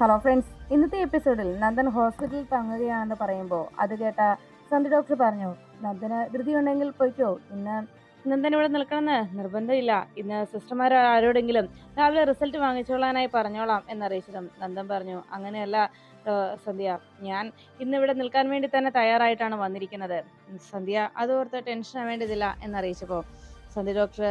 Hello friends ഇന്നത്തെ എപ്പിസോഡിൽ നന്ദൻ ഹോസ്പിറ്റലിൽ തങ്ങുകയാണെന്ന് പറയുമ്പോൾ അത് കേട്ട സന്ധി ഡോക്ടർ പറഞ്ഞു നന്ദന് ധൃതിയുണ്ടെങ്കിൽ പോയിക്കോ. ഇന്ന് നന്ദൻ ഇവിടെ നിൽക്കണമെന്ന് നിർബന്ധമില്ല. ഇന്ന് സിസ്റ്റർമാർ ആരോടെങ്കിലും രാവിലെ റിസൾട്ട് വാങ്ങിച്ചോളാനായി പറഞ്ഞോളാം എന്നറിയിച്ചതും നന്ദൻ പറഞ്ഞു അങ്ങനെയല്ല സന്ധ്യ. ഞാൻ ഇന്നിവിടെ നിൽക്കാൻ വേണ്ടി തന്നെ തയ്യാറായിട്ടാണ് വന്നിരിക്കുന്നത്. സന്ധ്യ അതോർത്ത് ടെൻഷൻ ആവേണ്ടതില്ല എന്നറിയിച്ചപ്പോൾ സന്ധ്യ ഡോക്ടർ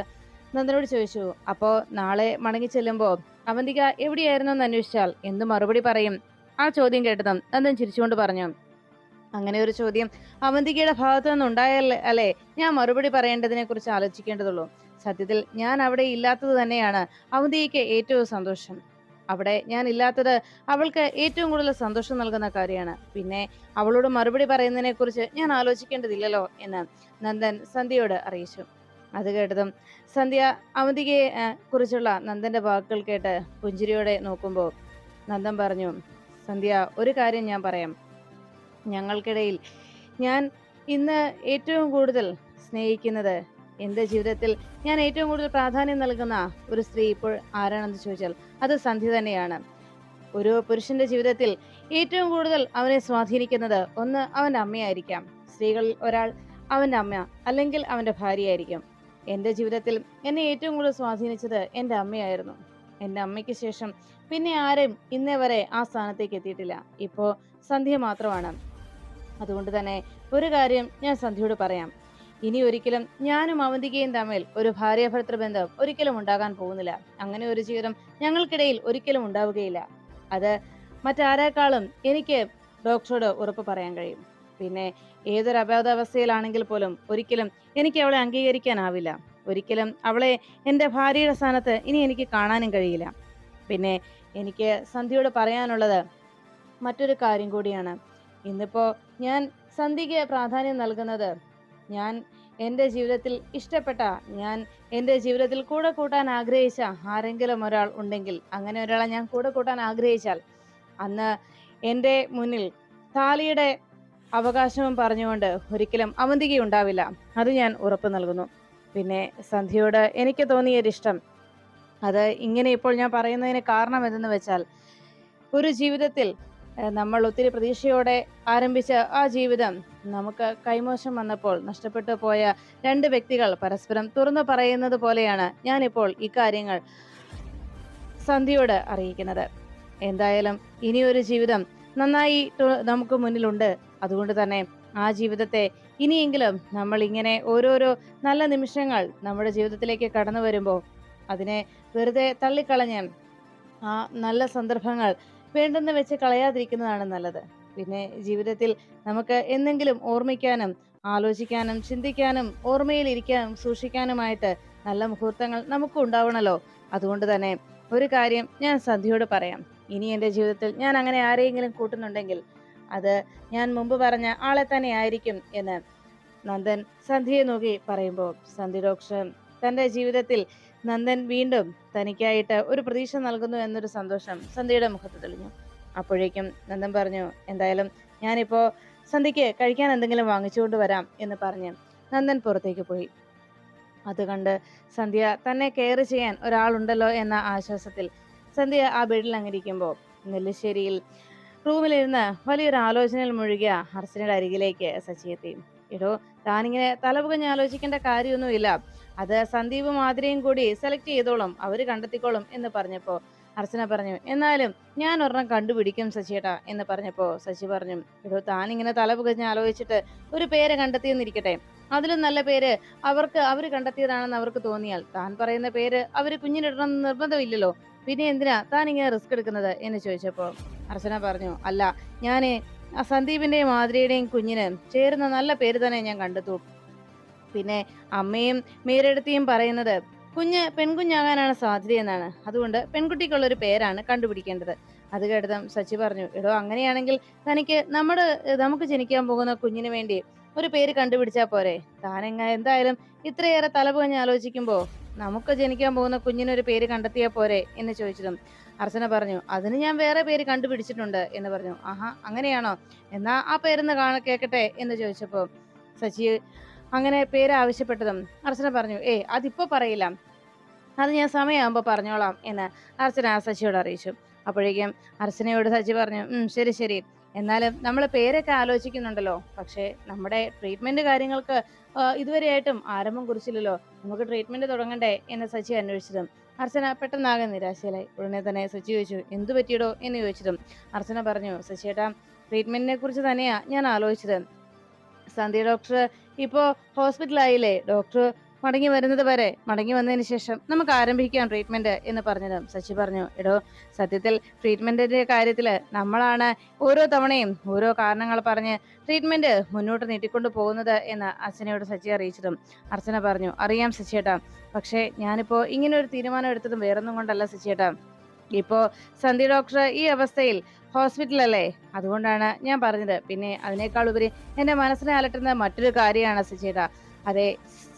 നന്ദനോട് ചോദിച്ചു അപ്പോ നാളെ മടങ്ങി ചെല്ലുമ്പോ അവന്തിക എവിടെയായിരുന്നു എന്ന് അന്വേഷിച്ചാൽ എന്ത് മറുപടി പറയും? ആ ചോദ്യം കേട്ടതും നന്ദൻ ചിരിച്ചുകൊണ്ട് പറഞ്ഞു അങ്ങനെ ഒരു ചോദ്യം അവന്തികയുടെ ഭാഗത്തു നിന്നുണ്ടായല്ലേ അല്ലേ ഞാൻ മറുപടി പറയേണ്ടതിനെ കുറിച്ച് ആലോചിക്കേണ്ടതുള്ളൂ. സത്യത്തിൽ ഞാൻ അവിടെ ഇല്ലാത്തത് തന്നെയാണ് അവന്തികയ്ക്ക് ഏറ്റവും സന്തോഷം. അവിടെ ഞാൻ ഇല്ലാത്തത് അവൾക്ക് ഏറ്റവും കൂടുതൽ സന്തോഷം നൽകുന്ന കാര്യമാണ്. പിന്നെ അവളോട് മറുപടി പറയുന്നതിനെ കുറിച്ച് ഞാൻ ആലോചിക്കേണ്ടതില്ലല്ലോ എന്ന് നന്ദൻ സന്ധ്യയോട് അറിയിച്ചു. അത് കേട്ടതും സന്ധ്യ അവന്തികയെ കുറിച്ചുള്ള നന്ദന്റെ വാക്കുകൾ കേട്ട് പുഞ്ചിരിയോടെ നോക്കുമ്പോൾ നന്ദൻ പറഞ്ഞു സന്ധ്യ ഒരു കാര്യം ഞാൻ പറയാം. ഞങ്ങൾക്കിടയിൽ ഞാൻ ഇന്ന് ഏറ്റവും കൂടുതൽ സ്നേഹിക്കുന്നത് എന്റെ ജീവിതത്തിൽ ഞാൻ ഏറ്റവും കൂടുതൽ പ്രാധാന്യം നൽകുന്ന ഒരു സ്ത്രീ ഇപ്പോൾ ആരാണെന്ന് ചോദിച്ചാൽ അത് സന്ധ്യ തന്നെയാണ്. ഒരു പുരുഷന്റെ ജീവിതത്തിൽ ഏറ്റവും കൂടുതൽ അവനെ സ്വാധീനിക്കുന്നത് ഒന്ന് അവന്റെ അമ്മയായിരിക്കാം. സ്ത്രീകളിൽ ഒരാൾ അവന്റെ അമ്മ അല്ലെങ്കിൽ അവന്റെ ഭാര്യയായിരിക്കും എന്റെ ജീവിതത്തിൽ എന്നെ ഏറ്റവും കൂടുതൽ സ്വാധീനിച്ചത് എന്റെ അമ്മയായിരുന്നു. എന്റെ അമ്മയ്ക്ക് ശേഷം പിന്നെ ആരും ഇന്നേ വരെ ആ സ്ഥാനത്തേക്ക് എത്തിയിട്ടില്ല. ഇപ്പോൾ സന്ധ്യ മാത്രമാണ്. അതുകൊണ്ട് തന്നെ ഒരു കാര്യം ഞാൻ സന്ധ്യയോട് പറയാം. ഇനി ഒരിക്കലും ഞാനും അവന്തികയും തമ്മിൽ ഒരു ഭാര്യാഭർത്തൃ ബന്ധം ഒരിക്കലും ഉണ്ടാകാൻ പോകുന്നില്ല. അങ്ങനെ ഒരു ജീവിതം ഞങ്ങൾക്കിടയിൽ ഒരിക്കലും ഉണ്ടാവുകയില്ല. അത് മറ്റാരേക്കാളും എനിക്ക് ഡോക്ടറോട് ഉറപ്പ് പറയാൻ കഴിയും. പിന്നെ ഏതൊരു അബോധാവസ്ഥയിലാണെങ്കിൽ പോലും ഒരിക്കലും എനിക്ക് അവളെ അംഗീകരിക്കാനാവില്ല. ഒരിക്കലും അവളെ എന്റെ ഭാര്യയുടെ സ്ഥാനത്ത് ഇനി എനിക്ക് കാണാനും കഴിയില്ല. പിന്നെ എനിക്ക് സന്ധ്യയോട് പറയാനുള്ളത് മറ്റൊരു കാര്യം കൂടിയാണ്. ഇന്നിപ്പോൾ ഞാൻ സന്ധ്യയ്ക്ക് പ്രാധാന്യം നൽകുന്നത് ഞാൻ എന്റെ ജീവിതത്തിൽ ഇഷ്ടപ്പെട്ട ഞാൻ എന്റെ ജീവിതത്തിൽ കൂടെ കൂട്ടാൻ ആഗ്രഹിച്ച ആരെങ്കിലും ഒരാൾ ഉണ്ടെങ്കിൽ അങ്ങനെ ഒരാളെ ഞാൻ കൂടെ കൂട്ടാൻ ആഗ്രഹിച്ചാൽ അന്ന് എന്റെ മുന്നിൽ താലിയുടെ അവകാശവും പറഞ്ഞുകൊണ്ട് ഒരിക്കലും അവന്തിക ഉണ്ടാവില്ല അത് ഞാൻ ഉറപ്പ് നൽകുന്നു. പിന്നെ സന്ധ്യയോട് എനിക്ക് തോന്നിയൊരിഷ്ടം. അത് ഇങ്ങനെ ഇപ്പോൾ ഞാൻ പറയുന്നതിന് കാരണം എന്തെന്ന് വെച്ചാൽ ഒരു ജീവിതത്തിൽ നമ്മൾ ഒത്തിരി പ്രതീക്ഷയോടെ ആരംഭിച്ച ആ ജീവിതം നമുക്ക് കൈമോശം വന്നപ്പോൾ നഷ്ടപ്പെട്ടു പോയ രണ്ട് വ്യക്തികൾ പരസ്പരം തുറന്നു പറയുന്നത് പോലെയാണ് ഞാനിപ്പോൾ ഇക്കാര്യങ്ങൾ സന്ധ്യയോട് അറിയിക്കുന്നത്. എന്തായാലും ഇനിയൊരു ജീവിതം നന്നായി നമുക്ക് മുന്നിലുണ്ട്. അതുകൊണ്ട് തന്നെ ആ ജീവിതത്തെ ഇനിയെങ്കിലും നമ്മൾ ഇങ്ങനെ ഓരോരോ നല്ല നിമിഷങ്ങൾ നമ്മുടെ ജീവിതത്തിലേക്ക് കടന്നു വരുമ്പോൾ അതിനെ വെറുതെ തള്ളിക്കളഞ്ഞ് ആ നല്ല സന്ദർഭങ്ങൾ വേണ്ടെന്ന് വെച്ച് കളയാതിരിക്കുന്നതാണ് നല്ലത്. പിന്നെ ജീവിതത്തിൽ നമുക്ക് എന്തെങ്കിലും ഓർമ്മിക്കാനും ആലോചിക്കാനും ചിന്തിക്കാനും ഓർമ്മയിലിരിക്കാനും സൂക്ഷിക്കാനുമായിട്ട് നല്ല മുഹൂർത്തങ്ങൾ നമുക്ക് ഉണ്ടാവണമല്ലോ അതുകൊണ്ട് തന്നെ ഒരു കാര്യം ഞാൻ സന്ധ്യയോട് പറയാം. ഇനി എന്റെ ജീവിതത്തിൽ ഞാൻ അങ്ങനെ ആരെയെങ്കിലും കൂട്ടുന്നുണ്ടെങ്കിൽ അത് ഞാൻ മുമ്പ് പറഞ്ഞ ആളെ തന്നെ ആയിരിക്കും എന്ന്. നന്ദൻ സന്ധ്യയെ നോക്കി പറയുമ്പോൾ സന്ധ്യ ഡോക്ടർ തന്റെ ജീവിതത്തിൽ നന്ദൻ വീണ്ടും തനിക്കായിട്ട് ഒരു പ്രതീക്ഷ നൽകുന്നു എന്നൊരു സന്തോഷം സന്ധ്യയുടെ മുഖത്ത് തെളിഞ്ഞു. അപ്പോഴേക്കും നന്ദൻ പറഞ്ഞു എന്തായാലും ഞാനിപ്പോൾ സന്ധ്യയ്ക്ക് കഴിക്കാൻ എന്തെങ്കിലും വാങ്ങിച്ചുകൊണ്ട് വരാം എന്ന് പറഞ്ഞ് നന്ദൻ പുറത്തേക്ക് പോയി. അത് കണ്ട് സന്ധ്യ തന്നെ കെയർ ചെയ്യാൻ ഒരാളുണ്ടല്ലോ എന്ന ആശ്വാസത്തിൽ സന്ധ്യ ആ ബെഡിൽ അങ്ങിരിക്കുമ്പോൾ നെല്ലിശ്ശേരിയിൽ റൂമിലിരുന്ന് വലിയൊരു ആലോചനയിൽ മുഴുകിയ അർച്ചനയുടെ അരികിലേക്ക് സച്ചി എത്തി. എടോ താനിങ്ങനെ തലപുകഞ്ഞ് ആലോചിക്കേണ്ട കാര്യമൊന്നുമില്ല. അത് സന്ദീപ് മാതിരയും കൂടി സെലക്ട് ചെയ്തോളും അവർ കണ്ടെത്തിക്കോളും എന്ന് പറഞ്ഞപ്പോൾ അർച്ചന പറഞ്ഞു എന്നാലും ഞാൻ ഒരെണ്ണം കണ്ടുപിടിക്കും സച്ചിയേട്ടാ എന്ന് പറഞ്ഞപ്പോൾ ശശി പറഞ്ഞു ഇടോ താനിങ്ങനെ തലപുകഞ്ഞ് ആലോചിച്ചിട്ട് ഒരു പേര് കണ്ടെത്തിയെന്നിരിക്കട്ടെ. അതിലും നല്ല പേര് അവർക്ക് അവർ കണ്ടെത്തിയതാണെന്ന് അവർക്ക് തോന്നിയാൽ താൻ പറയുന്ന പേര് അവർ കുഞ്ഞിനിടണം നിർബന്ധമില്ലല്ലോ. പിന്നെ എന്തിനാ? താൻ ഇങ്ങനെ റിസ്ക് എടുക്കുന്നത്? എന്ന് ചോദിച്ചപ്പോ അർച്ചന പറഞ്ഞു അല്ല ഞാൻ സന്ദീപിന്റെയും മാതിരിയുടെയും കുഞ്ഞിന് ചേരുന്ന നല്ല പേര് തന്നെ ഞാൻ കണ്ടെത്തു. പിന്നെ അമ്മയും മീരെടുത്തിയും പറയുന്നത് കുഞ്ഞ് പെൺകുഞ്ഞാകാനാണ് സാധ്യതയെന്നാണ്. അതുകൊണ്ട് പെൺകുട്ടിക്കുള്ള ഒരു പേരാണ് കണ്ടുപിടിക്കേണ്ടത്. അത് കേട്ടതും സച്ചി പറഞ്ഞു എടോ അങ്ങനെയാണെങ്കിൽ തനിക്ക് നമ്മുടെ നമുക്ക് ജനിക്കാൻ പോകുന്ന കുഞ്ഞിന് വേണ്ടി ഒരു പേര് കണ്ടുപിടിച്ചാൽ പോരെ? താനെങ്ങ എന്തായാലും ഇത്രയേറെ തലപുകഞ്ഞ് ആലോചിക്കുമ്പോൾ നമുക്ക് ജനിക്കാൻ പോകുന്ന കുഞ്ഞിനൊരു പേര് കണ്ടെത്തിയാൽ പോരെ എന്ന് ചോദിച്ചതും അർച്ചന പറഞ്ഞു അതിന് ഞാൻ വേറെ പേര് കണ്ടുപിടിച്ചിട്ടുണ്ട് എന്ന് പറഞ്ഞു. ആഹാ അങ്ങനെയാണോ? എന്നാ ആ പേരൊന്ന് കാണ കേക്കട്ടെ എന്ന് ചോദിച്ചപ്പോൾ സച്ചി അങ്ങനെ പേര് ആവശ്യപ്പെട്ടതും അർച്ചന പറഞ്ഞു ഏ അതിപ്പോൾ പറയില്ല. അത് ഞാൻ സമയമാകുമ്പോൾ പറഞ്ഞോളാം എന്ന് അർച്ചന സച്ചിയോട് അറിയിച്ചു. അപ്പോഴേക്കും അർച്ചനയോട് സച്ചി പറഞ്ഞു ശരി ശരി. എന്നാലും നമ്മൾ പേരൊക്കെ ആലോചിക്കുന്നുണ്ടല്ലോ. പക്ഷേ നമ്മുടെ ട്രീറ്റ്മെന്റ് കാര്യങ്ങൾക്ക് ഇതുവരെയായിട്ടും ആരംഭം കുറിച്ചില്ലല്ലോ. നമുക്ക് ട്രീറ്റ്മെന്റ് തുടങ്ങണ്ടേ എന്ന് സച്ചി അന്വേഷിച്ചതും. അർച്ചന പെട്ടെന്നാകെ നിരാശയിലായി. ഉടനെ തന്നെ സച്ചി ചോദിച്ചു എന്തു പറ്റിയിടോ? എന്ന് ചോദിച്ചതും. അർച്ചന പറഞ്ഞു സച്ചിയേട്ടാ ട്രീറ്റ്മെന്റിനെ കുറിച്ച് തന്നെയാ ഞാൻ ആലോചിച്ചത്. സന്ധ്യ ഡോക്ടർ ഇപ്പോൾ ഹോസ്പിറ്റലായില്ലേ ഡോക്ടർ മടങ്ങി വരുന്നത് വരെ മടങ്ങി വന്നതിന് ശേഷം നമുക്ക് ആരംഭിക്കാം ട്രീറ്റ്മെന്റ് എന്ന് പറഞ്ഞതും. സച്ചി പറഞ്ഞു എടോ സത്യത്തിൽ ട്രീറ്റ്മെന്റിന്റെ കാര്യത്തിൽ നമ്മളാണ് ഓരോ തവണയും ഓരോ കാരണങ്ങൾ പറഞ്ഞ് ട്രീറ്റ്മെന്റ് മുന്നോട്ട് നീട്ടിക്കൊണ്ടു പോകുന്നത് എന്ന് അർച്ചനയോട് സച്ചി അറിയിച്ചതും. അർച്ചന പറഞ്ഞു അറിയാം സച്ചിയേട്ടാ പക്ഷേ ഞാനിപ്പോൾ ഇങ്ങനെ ഒരു തീരുമാനം എടുത്തതും വേറൊന്നും കൊണ്ടല്ല സച്ചിയേട്ടാ. ഇപ്പോൾ സന്ധി ഡോക്ടർ ഈ അവസ്ഥയിൽ ഹോസ്പിറ്റലല്ലേ അതുകൊണ്ടാണ് ഞാൻ പറഞ്ഞത്. പിന്നെ അതിനേക്കാൾ ഉപരി എന്റെ മനസ്സിനെ അലട്ടുന്ന മറ്റൊരു കാര്യമാണ് സച്ചിയേട്ടാ. അതെ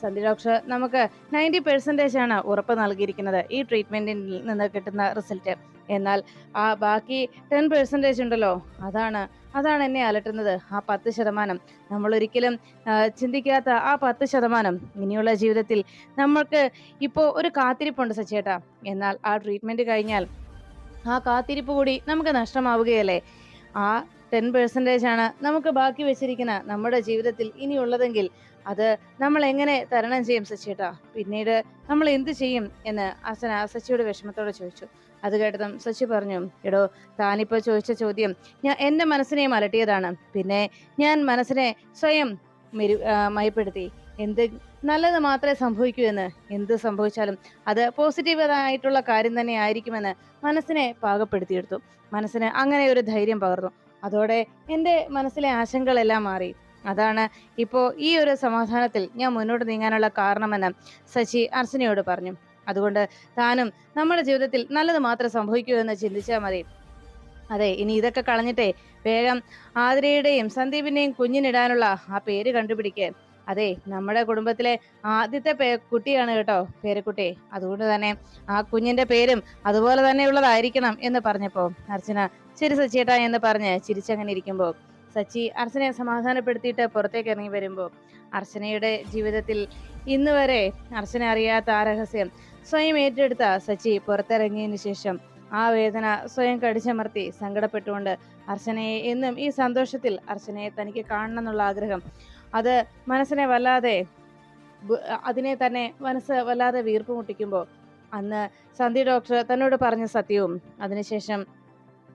സന്ധ്യ ഡോക്ടർ നമുക്ക് നയന്റി പെർസെന്റേജ് ആണ് ഉറപ്പ് നൽകിയിരിക്കുന്നത് ഈ ട്രീറ്റ്മെന്റിൽ നിന്ന് കിട്ടുന്ന റിസൾട്ട് എന്നാൽ ആ ബാക്കി ടെൻ പെർസെന്റേജ് ഉണ്ടല്ലോ അതാണ് അതാണ് എന്നെ അലട്ടുന്നത്. ആ പത്ത് ശതമാനം. നമ്മൾ ഒരിക്കലും ആ, ചിന്തിക്കാത്ത ആ പത്ത് ശതമാനം ഇനിയുള്ള ജീവിതത്തിൽ നമ്മൾക്ക് ഇപ്പോൾ ഒരു കാത്തിരിപ്പുണ്ട് സച്ചേട്ടാ. എന്നാൽ ആ ട്രീറ്റ്മെന്റ് കഴിഞ്ഞാൽ ആ കാത്തിരിപ്പ് കൂടി നമുക്ക് നഷ്ടമാവുകയല്ലേ? ആ ടെൻ പെർസെന്റേജ് ആണ് നമുക്ക് ബാക്കി വെച്ചിരിക്കുന്ന നമ്മുടെ ജീവിതത്തിൽ ഇനിയുള്ളതെങ്കിൽ അത് നമ്മൾ എങ്ങനെ തരണം ചെയ്യും സച്ചിയേട്ടാ? പിന്നീട് നമ്മൾ എന്ത് ചെയ്യും എന്ന് അസന സച്ചിയുടെ വിഷമത്തോടെ ചോദിച്ചു. അത് കേട്ടതും സച്ചി പറഞ്ഞു എടോ താനിപ്പോ ചോദിച്ച ചോദ്യം ഞാൻ എന്റെ മനസ്സിനെയും അലട്ടിയതാണ് പിന്നെ ഞാൻ മനസ്സിനെ സ്വയം മെരു മയപ്പെടുത്തി. എന്ത് നല്ലത് മാത്രമേ സംഭവിക്കൂ എന്ന്. എന്ത് സംഭവിച്ചാലും അത് പോസിറ്റീവ് ആയിട്ടുള്ള കാര്യം തന്നെ ആയിരിക്കുമെന്ന് മനസ്സിനെ പാകപ്പെടുത്തിയെടുത്തു. മനസ്സിന് അങ്ങനെ ഒരു ധൈര്യം പകർന്നു. അതോടെ എന്റെ മനസ്സിലെ ആശങ്കകളെല്ലാം മാറി. അതാണ് ഇപ്പോൾ ഈ ഒരു സമാധാനത്തിൽ ഞാൻ മുന്നോട്ട് നീങ്ങാനുള്ള കാരണമെന്ന് സച്ചി അർച്ചനയോട് പറഞ്ഞു. അതുകൊണ്ട് താനും നമ്മുടെ ജീവിതത്തിൽ നല്ലത് മാത്രം സംഭവിക്കൂ എന്ന് ചിന്തിച്ചാൽ മതി. അതെ ഇനി ഇതൊക്കെ കളഞ്ഞിട്ടേ വേഗം ആതിരയുടെയും സന്ദീപിന്റെയും കുഞ്ഞിനിടാനുള്ള ആ പേര് കണ്ടുപിടിക്കുക അതെ നമ്മുടെ കുടുംബത്തിലെ ആദ്യത്തെ പേ കുട്ടിയാണ് കേട്ടോ പേരക്കുട്ടി. അതുകൊണ്ട് തന്നെ ആ കുഞ്ഞിന്റെ പേരും അതുപോലെ തന്നെ ഉള്ളതായിരിക്കണം എന്ന് പറഞ്ഞപ്പോ അർച്ചന ശരി സച്ചിയേട്ടാ എന്ന് പറഞ്ഞ് ചിരിച്ചങ്ങനെ ഇരിക്കുമ്പോൾ സച്ചി അർച്ചനയെ സമാധാനപ്പെടുത്തിയിട്ട് പുറത്തേക്ക് ഇറങ്ങി വരുമ്പോൾ അർച്ചനയുടെ ജീവിതത്തിൽ ഇന്ന് വരെ അർച്ചന അറിയാത്ത ആ രഹസ്യം സ്വയം ഏറ്റെടുത്ത സച്ചി പുറത്തിറങ്ങിയതിനു ശേഷം ആ വേദന സ്വയം കടിച്ചമർത്തി സങ്കടപ്പെട്ടുകൊണ്ട് അർച്ചനയെ എന്നും ഈ സന്തോഷത്തിൽ അർച്ചനയെ തനിക്ക് കാണണം എന്നുള്ള ആഗ്രഹം. അത് മനസ്സിനെ വല്ലാതെ അതിനെ തന്നെ മനസ്സ് വല്ലാതെ വീർപ്പ് മുട്ടിക്കുമ്പോൾ അന്ന് സന്ധി ഡോക്ടർ തന്നോട് പറഞ്ഞ സത്യവും. അതിനുശേഷം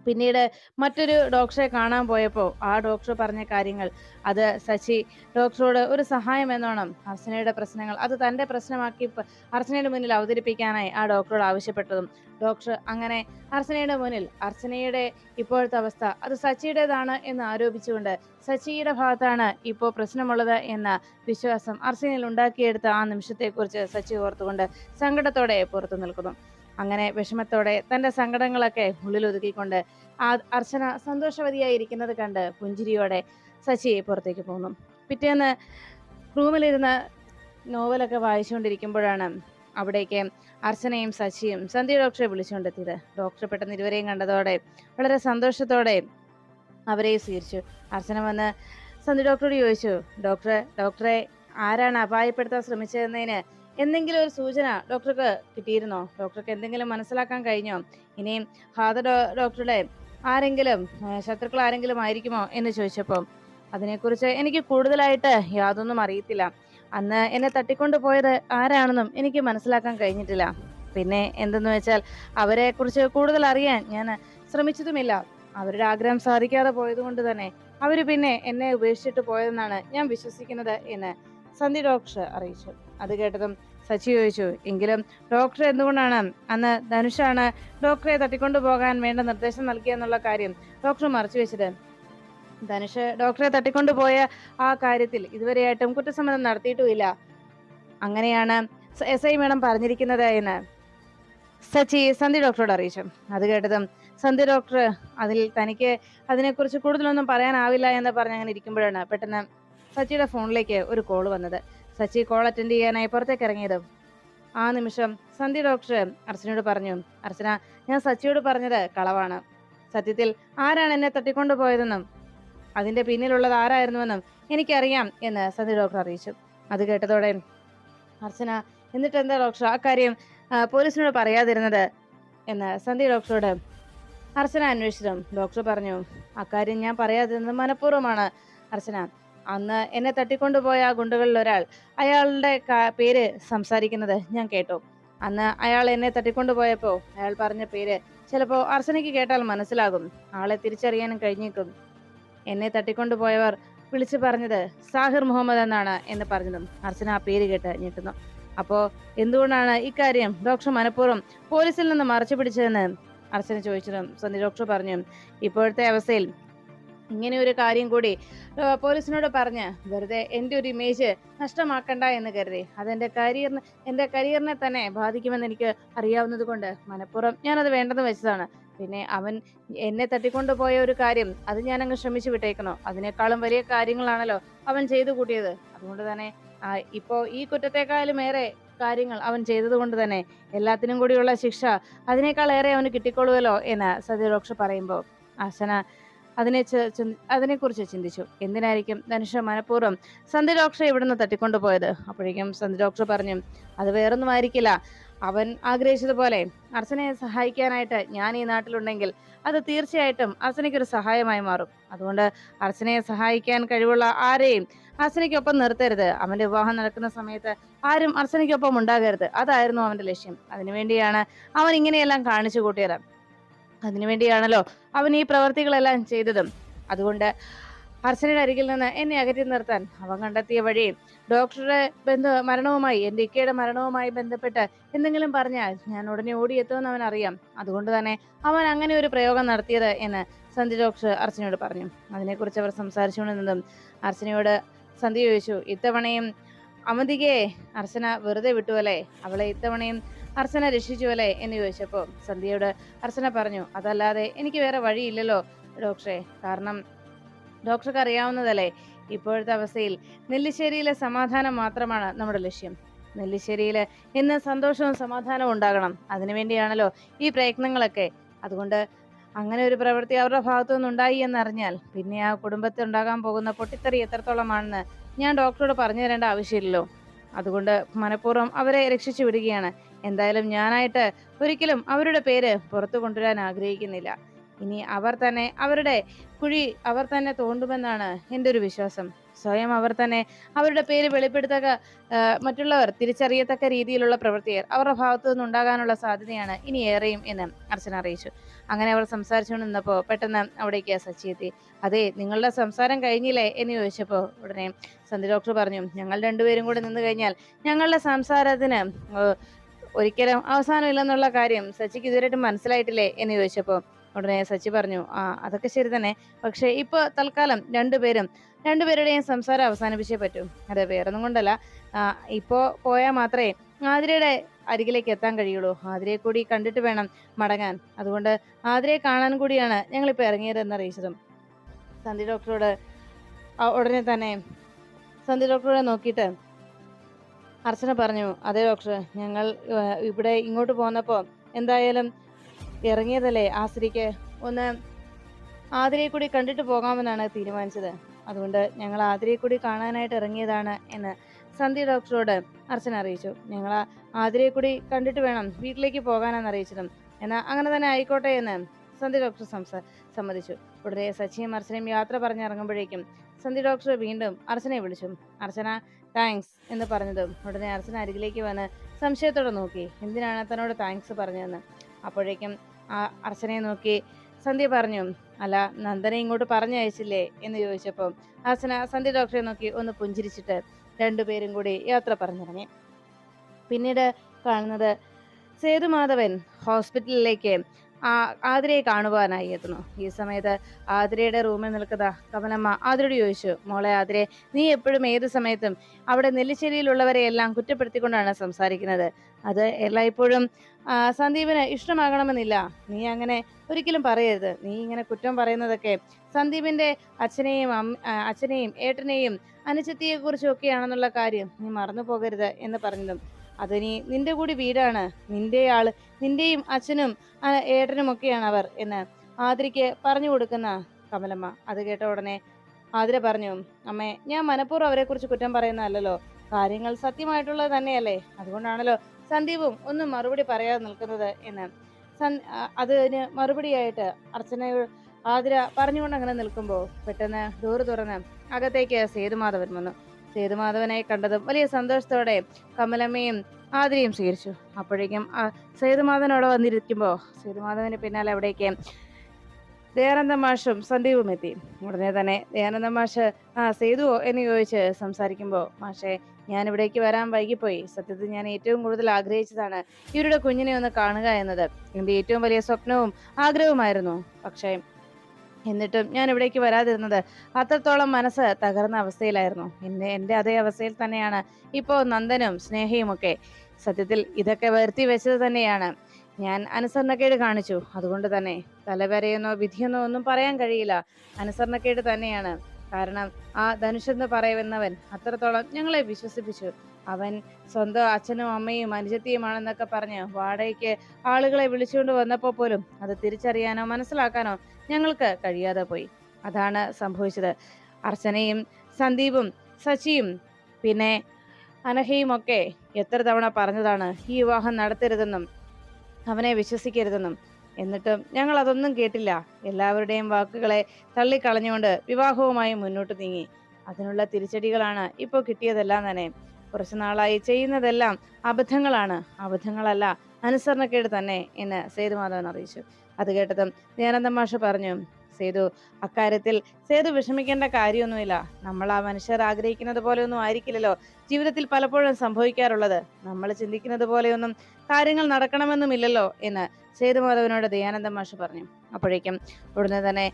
പിന്നീട് മറ്റൊരു ഡോക്ടറെ കാണാൻ പോയപ്പോൾ ആ ഡോക്ടർ പറഞ്ഞ കാര്യങ്ങൾ അത് സച്ചി ഡോക്ടറോട് ഒരു സഹായം എന്നോണം അർച്ചനയുടെ പ്രശ്നങ്ങൾ അത് തന്റെ പ്രശ്നമാക്കി അർച്ചനയുടെ മുന്നിൽ അവതരിപ്പിക്കാനായി ആ ഡോക്ടറോട് ആവശ്യപ്പെട്ടതും. ഡോക്ടർ അങ്ങനെ അർച്ചനയുടെ മുന്നിൽ അർച്ചനയുടെ ഇപ്പോഴത്തെ അവസ്ഥ അത് സച്ചിയുടേതാണ് എന്ന് ആരോപിച്ചുകൊണ്ട് സച്ചിയുടെ ഭാഗത്താണ് ഇപ്പോൾ പ്രശ്നമുള്ളത് എന്ന വിശ്വാസം അർച്ചനയിൽ ഉണ്ടാക്കിയെടുത്ത ആ നിമിഷത്തെക്കുറിച്ച് സച്ചി ഓർത്തുകൊണ്ട് സങ്കടത്തോടെ പുറത്തു നിൽക്കുന്നു. അങ്ങനെ വിഷമത്തോടെ തന്റെ സങ്കടങ്ങളൊക്കെ ഉള്ളിലൊതുക്കിക്കൊണ്ട് ആ അർച്ചന സന്തോഷവതിയായി ഇരിക്കുന്നത് കണ്ട് പുഞ്ചിരിയോടെ സച്ചി പുറത്തേക്ക് പോകുന്നു. പിറ്റേന്ന് റൂമിലിരുന്ന് നോവലൊക്കെ വായിച്ചുകൊണ്ടിരിക്കുമ്പോഴാണ് അവിടേക്ക് അർച്ചനയും സച്ചിയും സന്ധ്യ ഡോക്ടറെ വിളിച്ചുകൊണ്ടെത്തിയത്. ഡോക്ടർ പെട്ടെന്ന് ഇരുവരെയും കണ്ടതോടെ വളരെ സന്തോഷത്തോടെ അവരെ സ്വീകരിച്ചു. അർച്ചന വന്ന് സന്ധ്യ ഡോക്ടറോട് ചോദിച്ചു ഡോക്ടറെ ഡോക്ടറെ ആരാണ് അപായപ്പെടുത്താൻ ശ്രമിച്ചതെന്നതിന് എന്തെങ്കിലും ഒരു സൂചന ഡോക്ടർക്ക് കിട്ടിയിരുന്നോ? ഡോക്ടർക്ക് എന്തെങ്കിലും മനസ്സിലാക്കാൻ കഴിഞ്ഞോ? ഇനിയും ഫാദർ ഡോക്ടറുടെ ആരെങ്കിലും ശത്രുക്കൾ ആരെങ്കിലും ആയിരിക്കുമോ എന്ന് ചോദിച്ചപ്പോൾ അതിനെക്കുറിച്ച് എനിക്ക് കൂടുതലായിട്ട് യാതൊന്നും അറിയത്തില്ല. അന്ന് എന്നെ തട്ടിക്കൊണ്ടു പോയത് ആരാണെന്നും എനിക്ക് മനസ്സിലാക്കാൻ കഴിഞ്ഞിട്ടില്ല. പിന്നെ എന്തെന്ന് വെച്ചാൽ അവരെ കുറിച്ച് കൂടുതൽ അറിയാൻ ഞാൻ ശ്രമിച്ചതുമില്ല. അവരുടെ ആഗ്രഹം സാധിക്കാതെ പോയതുകൊണ്ട് തന്നെ അവർ പിന്നെ എന്നെ ഉപേക്ഷിച്ചിട്ട് പോയതെന്നാണ് ഞാൻ വിശ്വസിക്കുന്നത് എന്ന് സന്ധി ഡോക്ടർ അറിയിച്ചു. അത് കേട്ടതും സച്ചി ചോദിച്ചു എങ്കിലും ഡോക്ടർ എന്തുകൊണ്ടാണ് അന്ന് ധനുഷാണ് ഡോക്ടറെ തട്ടിക്കൊണ്ടു പോകാൻ വേണ്ട നിർദ്ദേശം നൽകിയെന്നുള്ള കാര്യം ഡോക്ടർ മറച്ചു വെച്ചത്? ധനുഷ് ഡോക്ടറെ തട്ടിക്കൊണ്ടുപോയ ആ കാര്യത്തിൽ ഇതുവരെയായിട്ടും കുറ്റസമ്മതം നടത്തിയിട്ടുമില്ല. അങ്ങനെയാണ് എസ് ഐ മേഡം പറഞ്ഞിരിക്കുന്നത് എന്ന് സച്ചി സന്ധി ഡോക്ടറോട് അറിയിച്ചു. അത് കേട്ടതും സന്ധി ഡോക്ടർ അതിൽ തനിക്ക് അതിനെക്കുറിച്ച് കൂടുതലൊന്നും പറയാനാവില്ല എന്ന് പറഞ്ഞ് അങ്ങനെ ഇരിക്കുമ്പോഴാണ് പെട്ടെന്ന് സച്ചിയുടെ ഫോണിലേക്ക് ഒരു കോൾ വന്നത്. സച്ചി കോൾ അറ്റൻഡ് ചെയ്യാനായി പുറത്തേക്ക് ഇറങ്ങിയത്. ആ നിമിഷം സന്ധ്യ ഡോക്ടർ അർച്ചനയോട് പറഞ്ഞു അർച്ചന ഞാൻ സച്ചിയോട് പറഞ്ഞത് കളവാണ്. സത്യത്തിൽ ആരാണ് എന്നെ തട്ടിക്കൊണ്ടുപോയതെന്നും അതിന്റെ പിന്നിലുള്ളത് ആരായിരുന്നുവെന്നും എനിക്കറിയാം എന്ന് സന്ധ്യ ഡോക്ടർ അറിയിച്ചു. അത് കേട്ടതോടെ അർച്ചന എന്നിട്ട് എന്താ ഡോക്ടർ ആ കാര്യം പോലീസിനോട് പറയാതിരുന്നത്? എന്ന് സന്ധ്യ ഡോക്ടറോട് അർച്ചന അന്വേഷിച്ചതും ഡോക്ടർ പറഞ്ഞു അക്കാര്യം ഞാൻ പറയാതിരുന്നത് മനഃപൂർവമാണ് അർച്ചന. അന്ന് എന്നെ തട്ടിക്കൊണ്ടുപോയ ആ ഗുണ്ടകളിൽ ഒരാൾ അയാളുടെ പേര് സംസാരിക്കുന്നത് ഞാൻ കേട്ടു. അന്ന് അയാൾ എന്നെ തട്ടിക്കൊണ്ടുപോയപ്പോൾ അയാൾ പറഞ്ഞ പേര് ചിലപ്പോ അർച്ചനയ്ക്ക് കേട്ടാൽ മനസ്സിലാകും. ആളെ തിരിച്ചറിയാനും കഴിഞ്ഞേക്കും എന്നെ തട്ടിക്കൊണ്ടുപോയവർ വിളിച്ചു പറഞ്ഞത് സാഹിർ മുഹമ്മദ് എന്നാണ് എന്ന് പറഞ്ഞതും അർച്ചന ആ പേര് കേട്ട് ഞെട്ടുന്നു. അപ്പോ എന്തുകൊണ്ടാണ് ഇക്കാര്യം ഡോക്ടർ മനഃപൂർവം പോലീസിൽ നിന്ന് മറച്ചു പിടിച്ചതെന്ന് അർച്ചന ചോദിച്ചതും സന്ധി ഡോക്ടർ പറഞ്ഞു. ഇപ്പോഴത്തെ അവസ്ഥയിൽ ഇങ്ങനെ ഒരു കാര്യം കൂടി പോലീസിനോട് പറഞ്ഞ് വെറുതെ എന്റെ ഒരു ഇമേജ് നഷ്ടമാക്കണ്ട എന്ന് കരുതി. അതെന്റെ കരിയറിന് എന്റെ കരിയറിനെ തന്നെ ബാധിക്കുമെന്ന് എനിക്ക് അറിയാവുന്നത് കൊണ്ട് മനഃപൂർവം ഞാനത് വേണ്ടെന്ന് വെച്ചതാണ്. പിന്നെ അവൻ എന്നെ തട്ടിക്കൊണ്ടുപോയ ഒരു കാര്യം അത് ഞാൻ അങ്ങ് ശ്രമിച്ചു വിട്ടേക്കണോ അതിനേക്കാളും വലിയ കാര്യങ്ങളാണല്ലോ അവൻ ചെയ്തു കൂട്ടിയത്. അതുകൊണ്ട് തന്നെ ഇപ്പോൾ ഇപ്പോ ഈ കുറ്റത്തെക്കാളും ഏറെ കാര്യങ്ങൾ അവൻ ചെയ്തതുകൊണ്ട് തന്നെ എല്ലാത്തിനും കൂടിയുള്ള ശിക്ഷ അതിനേക്കാൾ ഏറെ അവന് കിട്ടിക്കൊള്ളുമല്ലോ എന്ന് സതി പറയുമ്പോൾ അർച്ചന അതിനെ അതിനെക്കുറിച്ച് ചിന്തിച്ചു. എന്തിനായിരിക്കും ധനുഷ മനഃപൂർവം സന്ധി ഡോക്ടറെ ഇവിടുന്ന് തട്ടിക്കൊണ്ടുപോയത്? അപ്പോഴേക്കും സന്ധി ഡോക്ടർ പറഞ്ഞു അത് വേറൊന്നും ആയിരിക്കില്ല അവൻ ആഗ്രഹിച്ചതുപോലെ അർച്ചനയെ സഹായിക്കാനായിട്ട് ഞാൻ ഈ നാട്ടിലുണ്ടെങ്കിൽ അത് തീർച്ചയായിട്ടും അർച്ചനയ്ക്കൊരു സഹായമായി മാറും. അതുകൊണ്ട് അർച്ചനയെ സഹായിക്കാൻ കഴിവുള്ള ആരെയും അർച്ചനയ്ക്കൊപ്പം നിർത്തരുത്. അവന്റെ വിവാഹം നടക്കുന്ന സമയത്ത് ആരും അർച്ചനയ്ക്കൊപ്പം ഉണ്ടാകരുത്. അതായിരുന്നു അവന്റെ ലക്ഷ്യം. അതിനുവേണ്ടിയാണ് അവൻ ഇങ്ങനെയെല്ലാം കാണിച്ചു കൂട്ടിയത്. അതിനുവേണ്ടിയാണല്ലോ അവൻ ഈ പ്രവർത്തികളെല്ലാം ചെയ്തതും. അതുകൊണ്ട് അർച്ചനയുടെ അരികിൽ നിന്ന് എന്നെ അകറ്റി നിർത്താൻ അവൻ കണ്ടെത്തിയ വഴി ഡോക്ടറുടെ ബന്ധു മരണവുമായി എന്റെ ഇക്കയുടെ മരണവുമായി ബന്ധപ്പെട്ട് എന്തെങ്കിലും പറഞ്ഞാൽ ഞാൻ ഉടനെ ഓടിയെത്തുമെന്ന് അവൻ അറിയാം. അതുകൊണ്ട് തന്നെ അവൻ അങ്ങനെ ഒരു പ്രയോഗം നടത്തിയത് എന്ന് സന്ധി ഡോക്ടർ അർച്ചനയോട് പറഞ്ഞു. അതിനെക്കുറിച്ച് അവർ സംസാരിച്ചുകൊണ്ട് നിന്നും അർച്ചനയോട് സന്ധി ചോദിച്ചു ഇത്തവണയും അവന്തികയെ അർച്ചന വെറുതെ വിട്ടു അല്ലേ അവളെ ഇത്തവണയും അർച്ചന രക്ഷിച്ചുവല്ലേ എന്ന് ചോദിച്ചപ്പോൾ സന്ധ്യയോട് അർച്ചന പറഞ്ഞു അതല്ലാതെ എനിക്ക് വേറെ വഴിയില്ലല്ലോ ഡോക്ടറെ. കാരണം ഡോക്ടർക്ക് അറിയാവുന്നതല്ലേ ഇപ്പോഴത്തെ അവസ്ഥയിൽ നെല്ലിശ്ശേരിയിലെ സമാധാനം മാത്രമാണ് നമ്മുടെ ലക്ഷ്യം. നെല്ലിശ്ശേരിയിൽ ഇന്ന് സന്തോഷവും സമാധാനവും ഉണ്ടാകണം. അതിനുവേണ്ടിയാണല്ലോ ഈ പ്രയത്നങ്ങളൊക്കെ. അതുകൊണ്ട് അങ്ങനെ ഒരു പ്രവൃത്തി അവരുടെ ഭാഗത്തുനിന്ന് ഉണ്ടായി എന്നറിഞ്ഞാൽ പിന്നെ ആ കുടുംബത്തിൽ ഉണ്ടാകാൻ പോകുന്ന പൊട്ടിത്തെറി എത്രത്തോളമാണെന്ന് ഞാൻ ഡോക്ടറോട് പറഞ്ഞു തരേണ്ട ആവശ്യമില്ലല്ലോ. അതുകൊണ്ട് മനഃപൂർവം അവരെ രക്ഷിച്ചു വിടുകയാണ് എന്തായാലും ഞാനായിട്ട് ഒരിക്കലും അവരുടെ പേര് പുറത്തു കൊണ്ടുവരാൻ ആഗ്രഹിക്കുന്നില്ല. ഇനി അവർ തന്നെ അവരുടെ കുഴി അവർ തന്നെ തോണ്ടുമെന്നാണ് എന്റെ ഒരു വിശ്വാസം. സ്വയം അവർ തന്നെ അവരുടെ പേര് വെളിപ്പെടുത്തക്ക മറ്റുള്ളവർ തിരിച്ചറിയത്തക്ക രീതിയിലുള്ള പ്രവൃത്തികൾ അവരുടെ ഭാഗത്തു നിന്നുണ്ടാകാനുള്ള സാധ്യതയാണ് ഇനി ഏറെയും എന്ന് അർച്ചന അറിയിച്ചു. അങ്ങനെ അവർ സംസാരിച്ചുകൊണ്ട് നിന്നപ്പോൾ പെട്ടെന്ന് അവിടേക്ക് സച്ചി എത്തി. അതെ നിങ്ങളുടെ സംസാരം കഴിഞ്ഞില്ലേ? എന്ന് ചോദിച്ചപ്പോൾ ഉടനെ സന്ധി ഡോക്ടർ പറഞ്ഞു ഞങ്ങൾ രണ്ടുപേരും കൂടെ നിന്ന് കഴിഞ്ഞാൽ ഞങ്ങളുടെ സംസാരത്തിന് ഏഹ്, അവസാനം ഇല്ലെന്നുള്ള കാര്യം സച്ചിക്ക് ഇതുവരെയായിട്ട് മനസ്സിലായിട്ടില്ലേ എന്ന് ചോദിച്ചപ്പോൾ ഉടനെ സച്ചി പറഞ്ഞു ആ അതൊക്കെ ശരി തന്നെ. പക്ഷേ ഇപ്പോൾ തൽക്കാലം രണ്ടുപേരും രണ്ടുപേരുടെയും സംസാരം അവസാനിപ്പിച്ചേ പറ്റൂ. അതെ വേറൊന്നും കൊണ്ടല്ല. ഇപ്പോ പോയാൽ മാത്രമേ ആതിരയുടെ അരികിലേക്ക് എത്താൻ കഴിയുള്ളൂ. ആതിരയെ കൂടി കണ്ടിട്ട് വേണം മടങ്ങാൻ. അതുകൊണ്ട് ആതിരയെ കാണാൻ കൂടിയാണ് ഞങ്ങൾ ഞങ്ങളിപ്പോൾ ഇറങ്ങിയതെന്ന് അറിയിച്ചതും. സന്ധി ഡോക്ടറോട് ഉടനെ തന്നെ സന്ധി ഡോക്ടറെ നോക്കിയിട്ട് അർച്ചന പറഞ്ഞു അതെ ഡോക്ടർ ഞങ്ങൾ ഇവിടെ ഇങ്ങോട്ട് പോന്നപ്പോൾ എന്തായാലും ഇറങ്ങിയതല്ലേ ആ സ്ത്രീക്ക് ഒന്ന് ആതിരയെ കൂടി കണ്ടിട്ട് പോകാമെന്നാണ് തീരുമാനിച്ചത്. അതുകൊണ്ട് ഞങ്ങൾ ആതിരയെ കൂടി കാണാനായിട്ട് ഇറങ്ങിയതാണ് എന്ന് സന്ധ്യ ഡോക്ടറോട് അർച്ചന അറിയിച്ചു. ഞങ്ങൾ ആതിരയെ കൂടി കണ്ടിട്ട് വേണം വീട്ടിലേക്ക് പോകാനാണ് അറിയിച്ചതും. എന്നാൽ അങ്ങനെ തന്നെ ആയിക്കോട്ടെ എന്ന് സന്ധ്യ ഡോക്ടർ സംസാ സമ്മതിച്ചു. ഉടനെ സച്ചിയും അർച്ചനയും യാത്ര പറഞ്ഞിറങ്ങുമ്പോഴേക്കും സന്ധ്യ ഡോക്ടർ വീണ്ടും അർച്ചനയെ വിളിച്ചു. അർച്ചന താങ്ക്സ് എന്ന് പറഞ്ഞതും ഉടനെ അർച്ചന അരികിലേക്ക് വന്ന് സംശയത്തോടെ നോക്കി. എന്തിനാണ് തന്നോട് താങ്ക്സ് പറഞ്ഞതെന്ന്? അപ്പോഴേക്കും അർച്ചനയെ നോക്കി സന്ധ്യ പറഞ്ഞു അല്ല നന്ദനെ ഇങ്ങോട്ട് പറഞ്ഞു അയച്ചില്ലേ എന്ന് ചോദിച്ചപ്പോൾ അർച്ചന സന്ധ്യ ഡോക്ടറെ നോക്കി ഒന്ന് പുഞ്ചിരിച്ചിട്ട് രണ്ടുപേരും കൂടി യാത്ര പറഞ്ഞിറങ്ങി. പിന്നീട് കാണുന്നത് സേതുമാധവൻ ഹോസ്പിറ്റലിലേക്ക് ആതിരയെ കാണുവാനായി എത്തുന്നു. ഈ സമയത്ത് ആതിരയുടെ റൂമിൽ നിൽക്കുന്ന കമലമ്മ ആതിരയോട് ചോദിച്ചു മോളെ ആതിരെ നീ എപ്പോഴും ഏത് സമയത്തും അവിടെ നെല്ലിശ്ശേരിയിലുള്ളവരെ എല്ലാം കുറ്റപ്പെടുത്തിക്കൊണ്ടാണ് സംസാരിക്കുന്നത്. അത് എല്ലായ്പ്പോഴും സന്ദീപിന് ഇഷ്ടമാകണമെന്നില്ല. നീ അങ്ങനെ ഒരിക്കലും പറയരുത്. നീ ഇങ്ങനെ കുറ്റം പറയുന്നതൊക്കെ സന്ദീപിന്റെ അച്ഛനെയും അച്ഛനെയും ഏട്ടനെയും അനുജത്തിയെ കുറിച്ചും ഒക്കെയാണെന്നുള്ള കാര്യം നീ മറന്നു പോകരുത് എന്ന് പറഞ്ഞതും അത് നീ നിന്റെ കൂടി വീടാണ്. നിന്റെ ആൾ നിന്റെയും അച്ഛനും ഏട്ടനുമൊക്കെയാണ് അവർ എന്ന് ആതിരയ്ക്ക് പറഞ്ഞു കൊടുക്കുന്ന കമലമ്മ. അത് കേട്ട ഉടനെ ആതിര പറഞ്ഞു അമ്മേ ഞാൻ മനഃപൂർവം അവരെ കുറിച്ച് കുറ്റം പറയുന്നതല്ലോ കാര്യങ്ങൾ സത്യമായിട്ടുള്ളത് തന്നെയല്ലേ? അതുകൊണ്ടാണല്ലോ സന്ദീപും ഒന്നും മറുപടി പറയാതെ നിൽക്കുന്നത് എന്ന്. അതിന് മറുപടിയായിട്ട് അർച്ചനയോട് ആതിര പറഞ്ഞുകൊണ്ട് അങ്ങനെ നിൽക്കുമ്പോൾ പെട്ടെന്ന് ഡോറ് തുറന്ന് അകത്തേക്ക് സേതുമാധവൻ വന്നു. സേതുമാധവനെ കണ്ടതും വലിയ സന്തോഷത്തോടെ കമലമ്മയും ആതിരയും സ്വീകരിച്ചു. അപ്പോഴേക്കും സേതുമാധവനോടെ വന്നിരിക്കുമ്പോൾ സേതുമാധവന് പിന്നാലെ അവിടേക്ക് ദയാനന്ദ മാഷും സന്ദീപും എത്തി. ഉടനെ തന്നെ ദയാനന്ദ മാഷ് ആ സേതുവോ എന്ന് ചോദിച്ച് സംസാരിക്കുമ്പോൾ മാഷെ ഞാൻ ഇവിടേക്ക് വരാൻ വൈകിപ്പോയി. സത്യത്തിൽ ഞാൻ ഏറ്റവും കൂടുതൽ ആഗ്രഹിച്ചതാണ് ഇവരുടെ കുഞ്ഞിനെ ഒന്ന് കാണുക എന്നത്. എന്റെ ഏറ്റവും വലിയ സ്വപ്നവും ആഗ്രഹവുമായിരുന്നു. പക്ഷേ എന്നിട്ടും ഞാൻ ഇവിടേക്ക് വരാതിരുന്നത്. അത്രത്തോളം മനസ്സ് തകർന്ന അവസ്ഥയിലായിരുന്നു. എന്നെ എന്റെ അതേ അവസ്ഥയിൽ തന്നെയാണ് ഇപ്പോൾ നന്ദനും സ്നേഹയും ഒക്കെ. സത്യത്തിൽ ഇതൊക്കെ വരുത്തി വെച്ചത് തന്നെയാണ്. ഞാൻ അനുസരണക്കേട് കാണിച്ചു. അതുകൊണ്ട് തന്നെ തലവരയെന്നോ വിധിയെന്നോ ഒന്നും പറയാൻ കഴിയില്ല. അനുസരണക്കേട് തന്നെയാണ്. കാരണം ആ ധനുഷെന്ന് പറയുന്നവൻ അത്രത്തോളം ഞങ്ങളെ വിശ്വസിപ്പിച്ചു. അവൻ സ്വന്തം അച്ഛനും അമ്മയും അനുജത്തിയുമാണെന്നൊക്കെ പറഞ്ഞ് വാടകയ്ക്ക് ആളുകളെ വിളിച്ചുകൊണ്ട് വന്നപ്പോൾ പോലും അത് തിരിച്ചറിയാനോ മനസ്സിലാക്കാനോ ഞങ്ങൾക്ക് കഴിയാതെ പോയി. അതാണ് സംഭവിച്ചത്. അർച്ചനയും സന്ദീപും സച്ചിയും പിന്നെ അനഹയും ഒക്കെ എത്ര തവണ പറഞ്ഞതാണ് ഈ വിവാഹം നടത്തരുതെന്നും അവനെ വിശ്വസിക്കരുതെന്നും. എന്നിട്ടും ഞങ്ങൾ അതൊന്നും കേട്ടില്ല. എല്ലാവരുടെയും വാക്കുകളെ തള്ളിക്കളഞ്ഞുകൊണ്ട് വിവാഹവുമായി മുന്നോട്ട് നീങ്ങി. അതിനുള്ള തിരിച്ചടികളാണ് ഇപ്പോൾ കിട്ടിയതെല്ലാം തന്നെ. കുറച്ചു നാളായി ചെയ്യുന്നതെല്ലാം അബദ്ധങ്ങളാണ്. അബദ്ധങ്ങളല്ല. അനുസരണക്കേട് തന്നെ എന്ന് സേതുമാധവൻ അറിയിച്ചു. അത് കേട്ടതും ദയാനന്ദ മാഷ് പറഞ്ഞു സേതു അക്കാര്യത്തിൽ സേതു വിഷമിക്കേണ്ട കാര്യമൊന്നുമില്ല. നമ്മൾ ആ മനുഷ്യർ ആഗ്രഹിക്കുന്നത് പോലെയൊന്നും ആയിരിക്കില്ലല്ലോ. ജീവിതത്തിൽ പലപ്പോഴും സംഭവിക്കാറുള്ളത്. നമ്മൾ ചിന്തിക്കുന്നത് പോലെയൊന്നും കാര്യങ്ങൾ നടക്കണമെന്നുമില്ലല്ലോ എന്ന് സേതുമാധവനോട് ദയാനന്ദ മാഷ് പറഞ്ഞു. അപ്പോഴേക്കും ഉടനെ തന്നെ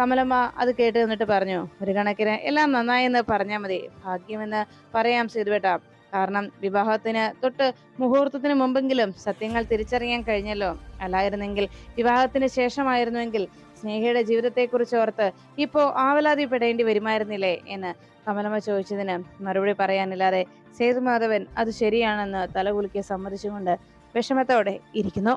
കമലമ്മ അത് കേട്ട് നിന്നിട്ട് പറഞ്ഞു ഒരു കണക്കിന് എല്ലാം നന്നായെന്ന് പറഞ്ഞാൽ മതി. ഭാഗ്യമെന്ന് പറയാം സേതുവേട്ട കാരണം വിവാഹത്തിന് തൊട്ട് മുഹൂർത്തത്തിന് മുമ്പെങ്കിലും സത്യങ്ങൾ തിരിച്ചറിയാൻ കഴിഞ്ഞല്ലോ. അല്ലായിരുന്നെങ്കിൽ വിവാഹത്തിന് ശേഷമായിരുന്നുവെങ്കിൽ സ്നേഹയുടെ ജീവിതത്തെക്കുറിച്ച് ഓർത്ത് ഇപ്പോൾ ആവലാതിപ്പെടേണ്ടി വരുമായിരുന്നില്ലേ? എന്ന് കമലമ്മ ചോദിച്ചതിന് മറുപടി പറയാനില്ലാതെ സേതുമാധവൻ അത് ശരിയാണെന്ന് തലകുലുക്കി സമ്മതിച്ചുകൊണ്ട് വിഷമത്തോടെ ഇരിക്കുന്നു.